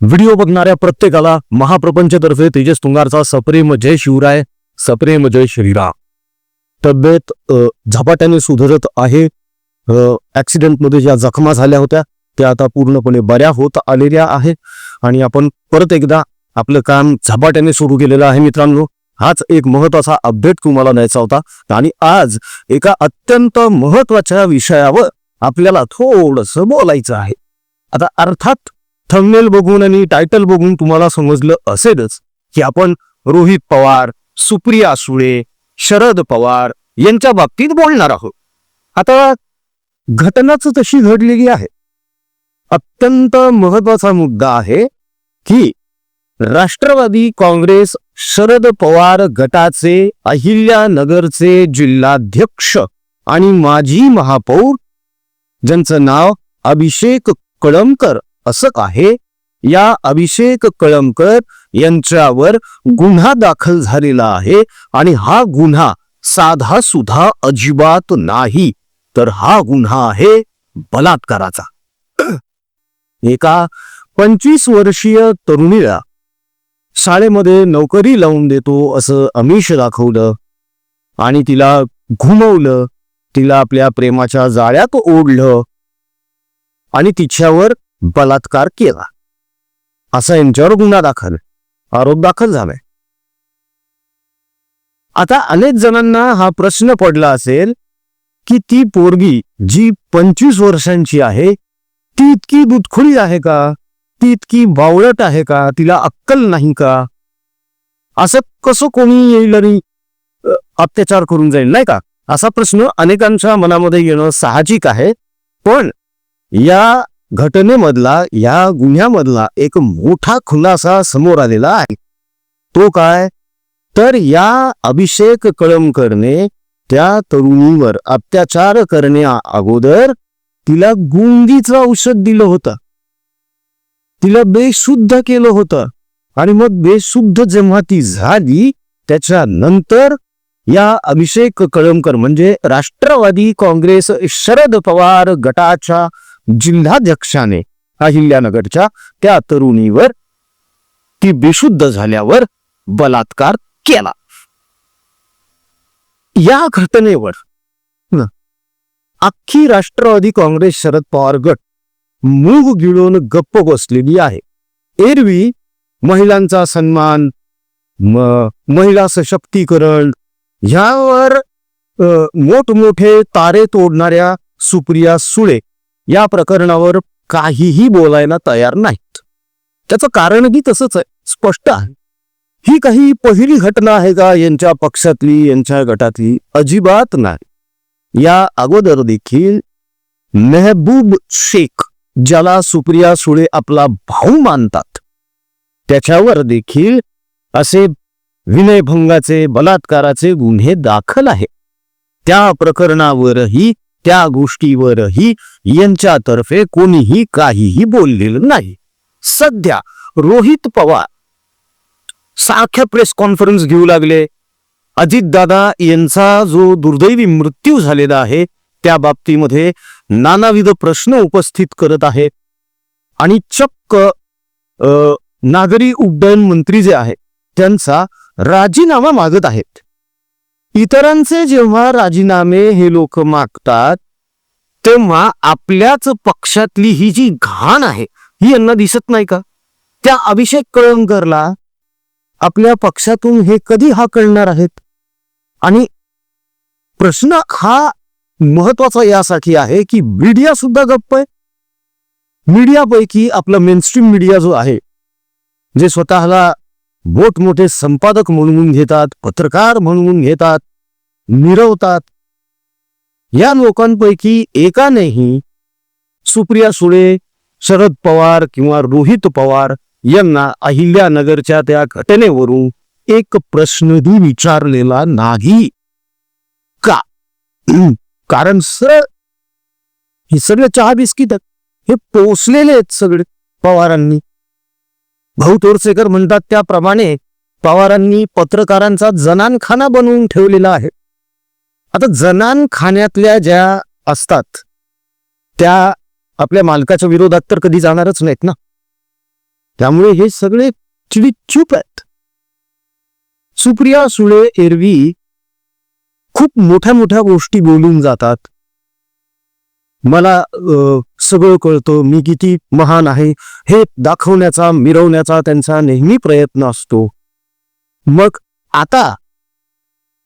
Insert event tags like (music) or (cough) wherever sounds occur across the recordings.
Video बघणाऱ्या प्रत्येकाला महाप्रपंचतर्फे तेजस तुंगारचा सप्रेम जय शिवराय सप्रेम जय श्रीराम तब्येत झपाट्याने सुधारत आहे. ॲक्सिडेंटमध्ये ज्या जखमा झाल्या होत्या त्या आता पूर्णपणे बऱ्या होत आलेल्या आहे. आणि आपण परत एकदा आपलं काम झपाट्याने सुरू केलेलं आहे मित्रांनो. हाच एक महत्त्वाचा अपडेट तुम्हाला द्यायचा होता. आणि आज एका अत्यंत महत्त्वाच्या विषयावर आपल्याला थोडस बोलायचं आहे. आता अर्थात थंबनेल बघून आणि टायटल बघून तुम्हाला समजलं असेलच की आपण रोहित पवार सुप्रिया सुळे शरद पवार यांच्या बाबतीत बोलणार आहोत. आता घटनाच तशी घडलेली आहे. अत्यंत महत्त्वाचा मुद्दा आहे की राष्ट्रवादी काँग्रेस शरद पवार गटाचे अहिल्यानगरचे जिल्हाध्यक्ष आणि माजी महापौर ज्यांचं नाव अभिषेक कळमकर असं आहे. या अभिषेक कळमकर यांच्यावर गुन्हा दाखल झालेला आहे आणि हा गुन्हा साधा सुद्धा अजिबात नाही. तर हा गुन्हा आहे बलात्काराचा. एका पंचवीस वर्षीय तरुणीला शाळेमध्ये नोकरी लावून देतो असं अमिष दाखवलं आणि तिला घुमवलं. तिला आपल्या प्रेमाच्या जाळ्यात ओढलं आणि तिच्यावर बलात्कार केला. असा यांच्यावर गुन्हा दाखल आरोप दाखल झालाय. आता अनेक जणांना हा प्रश्न पडला असेल की ती पोरगी जी पंचवीस वर्षांची आहे ती इतकी दुधखुळी आहे का? ती इतकी बावळट आहे का? तिला अक्कल नाही का? असं कसं कोणी येईल आणि अत्याचार करून जाईल नाही का? असा प्रश्न अनेकांच्या मनामध्ये येणं साहजिक आहे. पण या घटनेमधला या गुन्ह्यामधला एक मोठा खुलासा समोर आलेला आहे. तो काय? तर या अभिषेक कळमकरने त्या तरुणीवर अत्याचार करण्या अगोदर तिला गुंगीचं औषध दिलं होतं. तिला बेशुद्ध केलं होतं. आणि मग बेशुद्ध जेव्हा ती झाली त्याच्यानंतर या अभिषेक कळमकर म्हणजे राष्ट्रवादी काँग्रेस शरद पवार गटाच्या जिल्हाध्यक्षाने अहिल्यानगरच्या त्या तरुणीवर ती बेशुद्ध झाल्यावर बलात्कार केला. या घटनेवर अख्खी राष्ट्रवादी काँग्रेस शरद पवार गट मूग गिळून गप्प बसलेली आहे. एरवी महिलांचा सन्मान म- महिला सशक्तीकरण ह्यावर मोठमोठे तारे तोडणाऱ्या सुप्रिया सुळे या प्रकरणावर काहीही बोलायला तयार नाहीत. त्याचं कारणही तसंच आहे स्पष्ट आहे. ही काही पहिली घटना आहे का यांच्या पक्षातली यांच्या गटातली? अजिबात नाही. या अगोदर देखील मेहबूब शेख ज्याला सुप्रिया सुळे आपला भाऊ मानतात त्याच्यावर देखील असे विनयभंगाचे बलात्काराचे गुन्हे दाखल आहे त्या प्रकरणावरही त्या गोष्टीवरही यांच्यातर्फे कोणीही काहीही बोललेलं नाही. सध्या रोहित पवार सारख्या प्रेस कॉन्फरन्स घेऊ लागले. अजितदादा यांचा जो दुर्दैवी मृत्यू झालेला आहे त्या बाबतीमध्ये नानाविध प्रश्न उपस्थित करत आहेत आणि चक्क नागरी उड्डयन मंत्री जे आहेत त्यांचा राजीनामा मागत आहेत. इतरांचे जेव्हा राजीनामे हे लोक मागतात तेव्हा आपल्याच पक्षातली ही जी घाण आहे ही यांना दिसत नाही का? त्या अभिषेक कळंकरला आपल्या पक्षातून हे कधी हा कळणार आहेत? आणि प्रश्न हा महत्त्वाचा यासाठी आहे की मीडिया सुद्धा गप्प आहे. मीडियापैकी आपला मेनस्ट्रीम मीडिया जो आहे जे स्वतःला मोठमोठे संपादक म्हणून घेतात पत्रकार म्हणून घेतात मिरवतात. या लोकांपैकी एकानेही सुप्रिया सुळे शरद पवार किंवा रोहित पवार यांना अहिल्यानगरच्या त्या घटनेवरून एक प्रश्नही विचारलेला नाही. का? (clears throat) कारण सर हे सगळे चहा बिस्किट हे पोचलेले आहेत सगळे पवारांनी. भाऊ तोरसेकर म्हणतात त्याप्रमाणे पवारांनी पत्रकारांचा जनानखाना बनवून ठेवलेला आहे. आता जनानखान्यातल्या ज्या असतात त्या आपल्या मालकाच्या विरोधात तर कधी जाणारच नाहीत ना? त्यामुळे हे सगळे चिडीचूप आहेत. सुप्रिया सुळे एरवी खूप मोठ्या मोठ्या गोष्टी बोलून जातात. मला सगळं कळतं मी किती महान आहे हे दाखवण्याचा मिरवण्याचा त्यांचा नेहमी प्रयत्न असतो. मग आता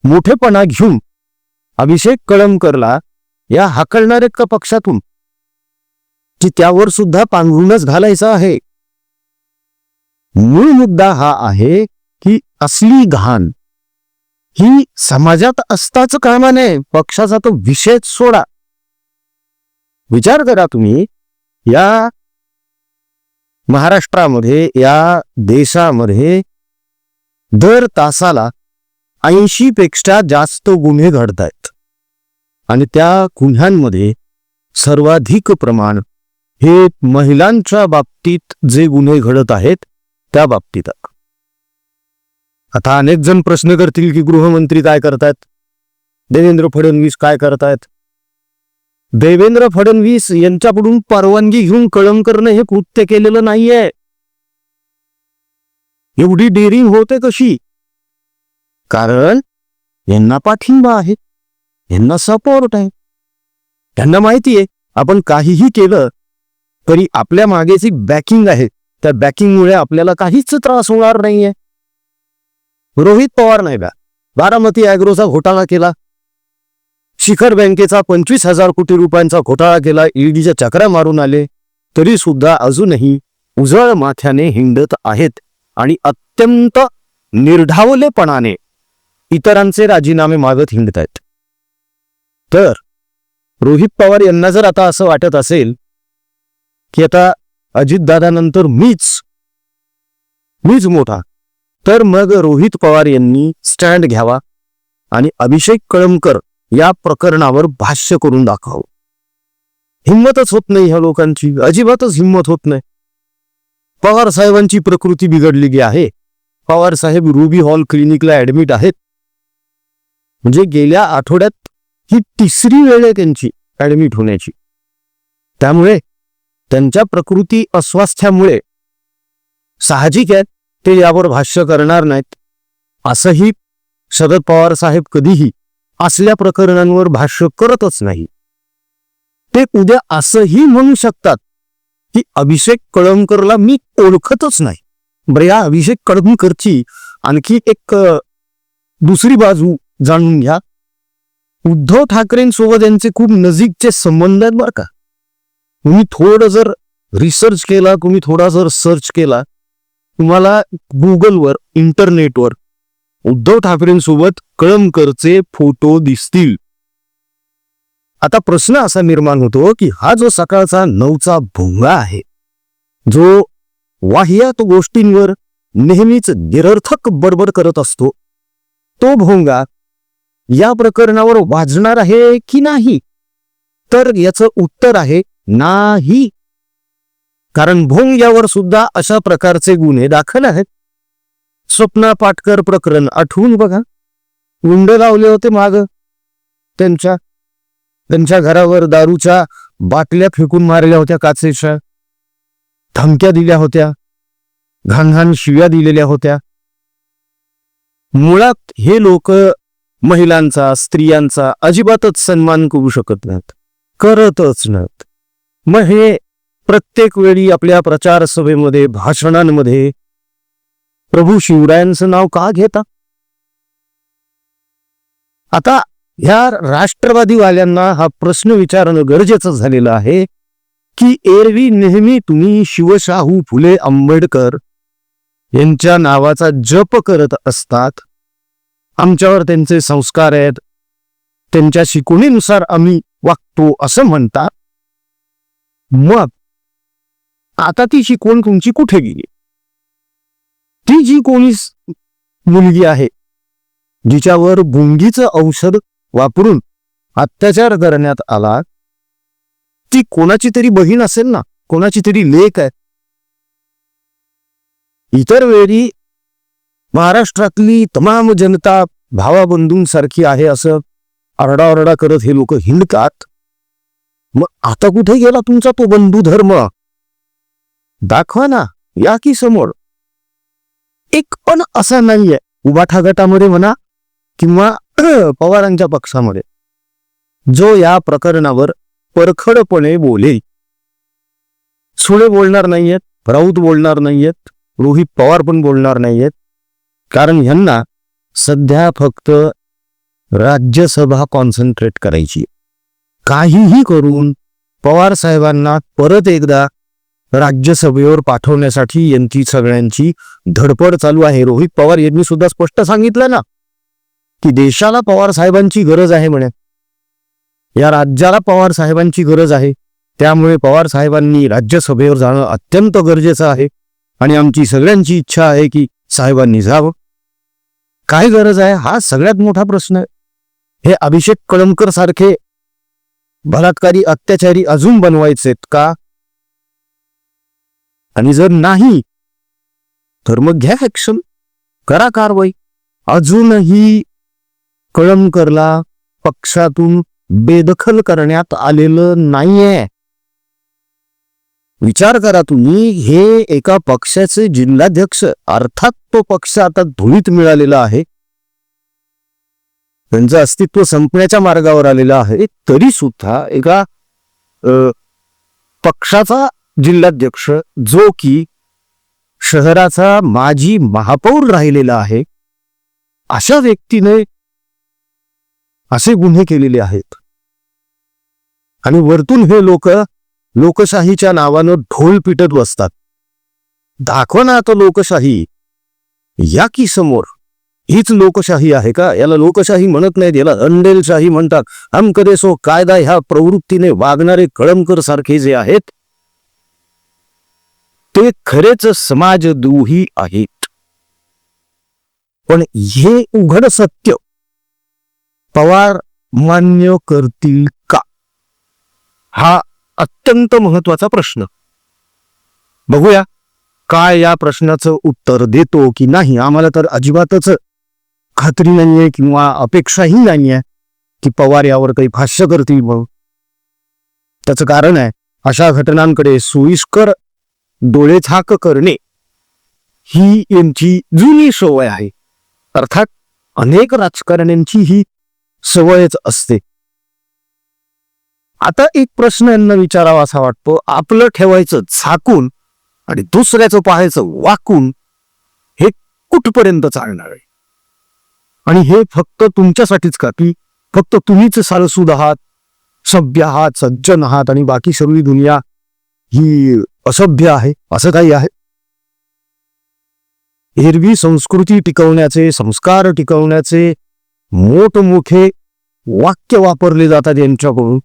मोठेपणा घेऊन अभिषेक कळमकरला या हाकलणाऱ्या का पक्षातून की त्यावर सुद्धा पांघरूनच घालायचं आहे. मूळ मुद्दा हा आहे की असली घाण ही समाजात असताच कामा नये पक्षाचा तो विषयच सोडा. विचार करा तुम्ही या महाराष्ट्रामध्ये या देशामध्ये दर तासाला ऐंशी पेक्षा जास्त गुन्हे घडत आहेत आणि त्या गुन्ह्यांमध्ये सर्वाधिक प्रमाण हे महिलांच्या बाबतीत जे गुन्हे घडत आहेत त्या बाबतीत आता अनेक जण प्रश्न करतील की गृहमंत्री काय करतायत? देवेंद्र फडणवीस काय करतायत? देवेंद्र फडणवीस यांच्याकडून परवानगी घेऊन कळंकरनं हे कृत्य केलेलं नाहीये. एवढी डेअरिंग होते कशी? कारण यांना पाठिंबा आहे. यांना सपोर्ट आहे. त्यांना माहितीये आपण काहीही केलं तरी आपल्या मागे जी बॅकिंग आहे. त्या बॅकिंगमुळे आपल्याला काहीच त्रास होणार नाहीये. रोहित पवार नाही बा. बारामती अॅग्रोचा घोटाळा केला. शिखर बँकेचा पंचवीस हजार कोटी रुपयांचा घोटाळा केला ईडीच्या चक्रा मारून आले. तरी सुद्धा अजूनही उजळ माथ्याने हिंडत आहेत आणि अत्यंत निर्ढावलेपणाने इतरांचे राजीनामे मागत हिंडत आहेत तर रोहित पवार यांना जर आता असं वाटत असेल की आता अजितदादानंतर मीच मीच मोठा तर मग रोहित पवार यांनी स्टँड घ्यावा आणि अभिषेक कळमकर या प्रकरणावर भाष्य करून दाखवावं. हिंमतच होत नाही ह्या लोकांची अजिबातच हिंमत होत नाही. पवार साहेबांची प्रकृती बिघडलेली आहे. पवार साहेब रुबी हॉल क्लिनिकला ऍडमिट आहेत. म्हणजे गेल्या आठवड्यात ही तिसरी वेळ आहे त्यांची ऍडमिट होण्याची. त्यामुळे त्यांच्या प्रकृती अस्वास्थ्यामुळे साहजिक आहे ते यावर भाष्य करणार नाहीत. असंही शरद पवार साहेब कधीही असल्या प्रकरणांवर भाष्य करतच नाही. ते उद्या असंही म्हणू शकतात की अभिषेक कळमकरला मी ओळखतच नाही. बरं या अभिषेक कळमकरची आणखी एक दुसरी बाजू जाणून घ्या. उद्धव ठाकरेंसोबत यांचे खूप नजीकचे संबंध आहेत बरं का. तुम्ही थोडं जर रिसर्च केला तुम्ही थोडा जर सर्च केला तुम्हाला गुगलवर इंटरनेटवर उद्धव ठाकरेंसोबत कळमकरचे फोटो दिसतील. आता प्रश्न असा निर्माण होतो की हा जो सकाळचा नऊचा भोंगा आहे जो वाह्यात गोष्टींवर नेहमीच निरर्थक बडबड करत असतो तो भोंगा या प्रकरणावर वाजणार आहे की नाही? तर याचं उत्तर आहे नाही. कारण भोंग्यावर सुद्धा अशा प्रकारचे गुन्हे दाखल आहेत. स्वप्ना पाटकर प्रकरण आठवून बघा. गुंड लावले होते माग. त्यांच्या त्यांच्या घरावर दारूच्या बाटल्या फेकून मारल्या होत्या काचेच्या. धमक्या दिल्या होत्या. घाण घाण शिव्या दिलेल्या होत्या. मुळात हे लोक महिलांचा स्त्रियांचा अजिबातच सन्मान करू शकत नाहीत. करतच नाहीत. मग हे प्रत्येक वेळी आपल्या प्रचार सभेमध्ये भाषणांमध्ये प्रभू शिवरायांचं नाव का घेता? आता ह्या राष्ट्रवादीवाल्यांना हा प्रश्न विचारणं गरजेचं झालेलं आहे की एरवी नेहमी तुम्ही शिवशाहू फुले आंबेडकर यांच्या नावाचा जप करत असतात. आमच्यावर त्यांचे संस्कार आहेत. त्यांच्या शिकवणीनुसार आम्ही वागतो असं म्हणतात. मग आता ती शिकवण तुमची कुठे गेली? ती जी कोणी मुलगी आहे जिच्यावर गुंगीचं औषध वापरून अत्याचार करण्यात आला ती कोणाची तरी बहीण असेल ना कोणाची तरी लेख आहे. इतर वेळी महाराष्ट्रातली तमाम जनता भावाबंधूंसारखी आहे असं आरडाओरडा करत हे लोक हिंडतात. मग आता कुठे गेला तुमचा तो बंधू धर्म दाखवा ना या की समोर. एक पण असा नाहीये. उबाठा गटामध्ये म्हणा किंवा (clears throat) पवारांच्या पक्षामध्ये. जो या प्रकरणावर परखडपणे बोलेल. सुळे बोलणार नाहीयेत राऊत बोलणार नाहीयेत रोहित पवार पण बोलणार नाहीयेत. कारण ह्यांना सध्या फक्त राज्यसभा कॉन्सन्ट्रेट करायची काहीही करून पवार साहेबांना परत एकदा राज्यसभेवर पाठवण्यासाठी यांची सगळ्यांची धडपड चालू आहे. रोहित पवार यांनी सुद्धा स्पष्ट सांगितलं ना की देशाला पवार साहेबांची गरज आहे म्हणे. या राज्याला पवार साहेबांची गरज आहे. त्यामुळे पवार साहेबांनी राज्यसभेवर जाणं अत्यंत गरजेचं आहे. आणि आमची सगळ्यांची इच्छा आहे की साहेबांनी जावं. काय गरज आहे? हा सगळ्यात मोठा प्रश्न आहे. हे अभिषेक कळमकर सारखे बलात्कारी अत्याचारी अजून बनवायचेत का? आणि जर नाही तर मग घ्या ऍक्शन करा कारवाई. अजूनही कळमकरला पक्षातून बेदखल करण्यात आलेलं नाहीये. विचार करा तुम्ही हे एका पक्षाचे जिल्हाध्यक्ष अर्थात तो पक्ष आता धुळीत मिळालेला आहे. त्यांचं अस्तित्व संपण्याच्या मार्गावर आलेलं आहे तरी सुद्धा एका पक्षाचा जिल्हाध्यक्ष जो की शहराचा माजी महापौर राहिलेला आहे अशा व्यक्तीने असे गुन्हे केलेले आहेत. आणि वरतून हे लोक लोकशाहीच्या नावानं ढोल पिटत बसतात. दाखवा ना आता लोकशाही. या की समोर? हीच लोकशाही आहे का? याला लोकशाही म्हणत नाहीत याला अंडेलशाही म्हणतात. हम कायदा ह्या प्रवृत्तीने वागणारे कळमकर सारखे जे आहेत ते खरेच समाजद्रोही आहेत. पण हे उघड सत्य पवार मान्य करतील का? हा अत्यंत महत्त्वाचा प्रश्न. बघूया काय या प्रश्नाचं उत्तर देतो की नाही. आम्हाला तर अजिबातच खात्री नाहीये किंवा अपेक्षाही नाहीये की पवार यावर काही भाष्य करतील म्हणून. त्याचं कारण आहे अशा घटनांकडे सोयीस्कर डोळेझाक करणे ही यांची जुनी सवय आहे. अर्थात अनेक राजकारण्यांची ही सवयच असते. आता एक प्रश्न यांना विचारावा असा वाटतो. आपलं ठेवायचं झाकून आणि दुसऱ्याचं पाहायचं वाकून हे कुठपर्यंत चालणार आहे? आणि हे फक्त तुमच्यासाठीच का? की फक्त तुम्हीच सालसूद आहात सभ्य आहात सज्जन आहात आणि बाकी सर्व दुनिया ही असभ्य आहे असं काही आहे? एरवी संस्कृती टिकवण्याचे संस्कार टिकवण्याचे मोठमोठे वाक्य वापरले जातात यांच्याकडून.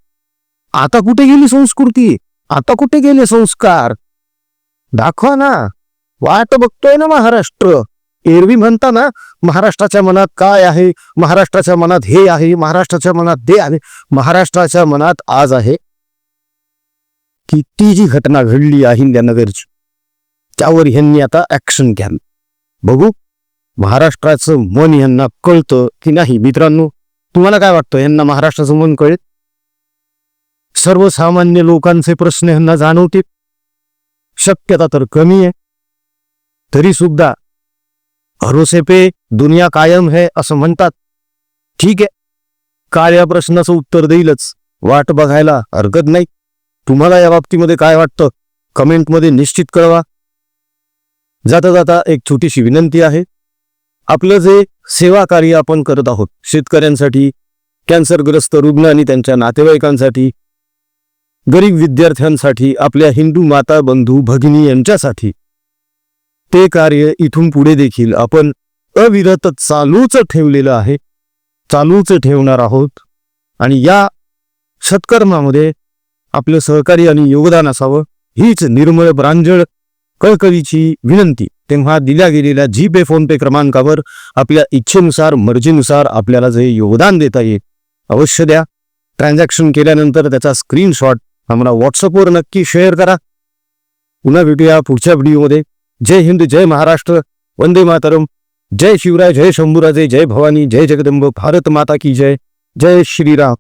आता कुठे गेली संस्कृती? आता कुठे गेले संस्कार? दाखवा ना. वाट बघतोय ना महाराष्ट्र. एरवी म्हणता ना महाराष्ट्राच्या मनात काय आहे? महाराष्ट्राच्या मनात हे आहे महाराष्ट्राच्या मनात ते आहे महाराष्ट्राच्या मनात आज आहे. की ती जी घटना घडली अहिल्यानगरची त्यावर ह्यांनी आता ऍक्शन घ्या बघू महाराष्ट्राचं मन यांना कळतं की नाही? मित्रांनो तुम्हाला काय वाटतं? यांना महाराष्ट्राचं मन कळेल? सर्वसामान्य लोकांचे प्रश्न यांना जाणवतील. शक्यता तर कमी आहे. तरी सुद्धा भरोसे पे दुनिया कायम है असं म्हणतात. ठीक आहे. काळ्या प्रश्नाचं उत्तर देईलच. वाट बघायला हरकत नाही. तुम्हाला या बाबतीमध्ये काय वाटतं? कमेंटमध्ये निश्चित कळवा. जाता जाता एक छोटीशी विनंती आहे. आपलं जे सेवा कार्य आपण करत आहोत शेतकऱ्यांसाठी कॅन्सरग्रस्त रुग्ण आणि त्यांच्या नातेवाईकांसाठी गरीब विद्यार्थ्यांसाठी आपल्या हिंदू माता बंधू भगिनी यांच्यासाठी ते कार्य इथून पुढे देखील आपण अविरत चालूच ठेवलेलं आहे. चालूच ठेवणार आहोत. आणि या सत्कर्मामध्ये आपलं सहकार्य आणि योगदान असावं हीच निर्मळ ब्रांजळ कळकळीची विनंती. तेव्हा दिल्या गेलेल्या जी पे फोन पे क्रमांकावर आपल्या इच्छेनुसार मर्जीनुसार आपल्याला जे योगदान देता येईल अवश्य द्या. ट्रान्झॅक्शन केल्यानंतर त्याचा स्क्रीनशॉट आम्हाला व्हॉट्सअपवर नक्की शेअर करा. पुन्हा भेटूया पुढच्या व्हिडिओमध्ये. जय हिंद जय महाराष्ट्र. वंदे मातरम. जय शिवराय जय शंभूराजे जय भवानी जय जगदंब भारत माता की जय. जय श्रीराम.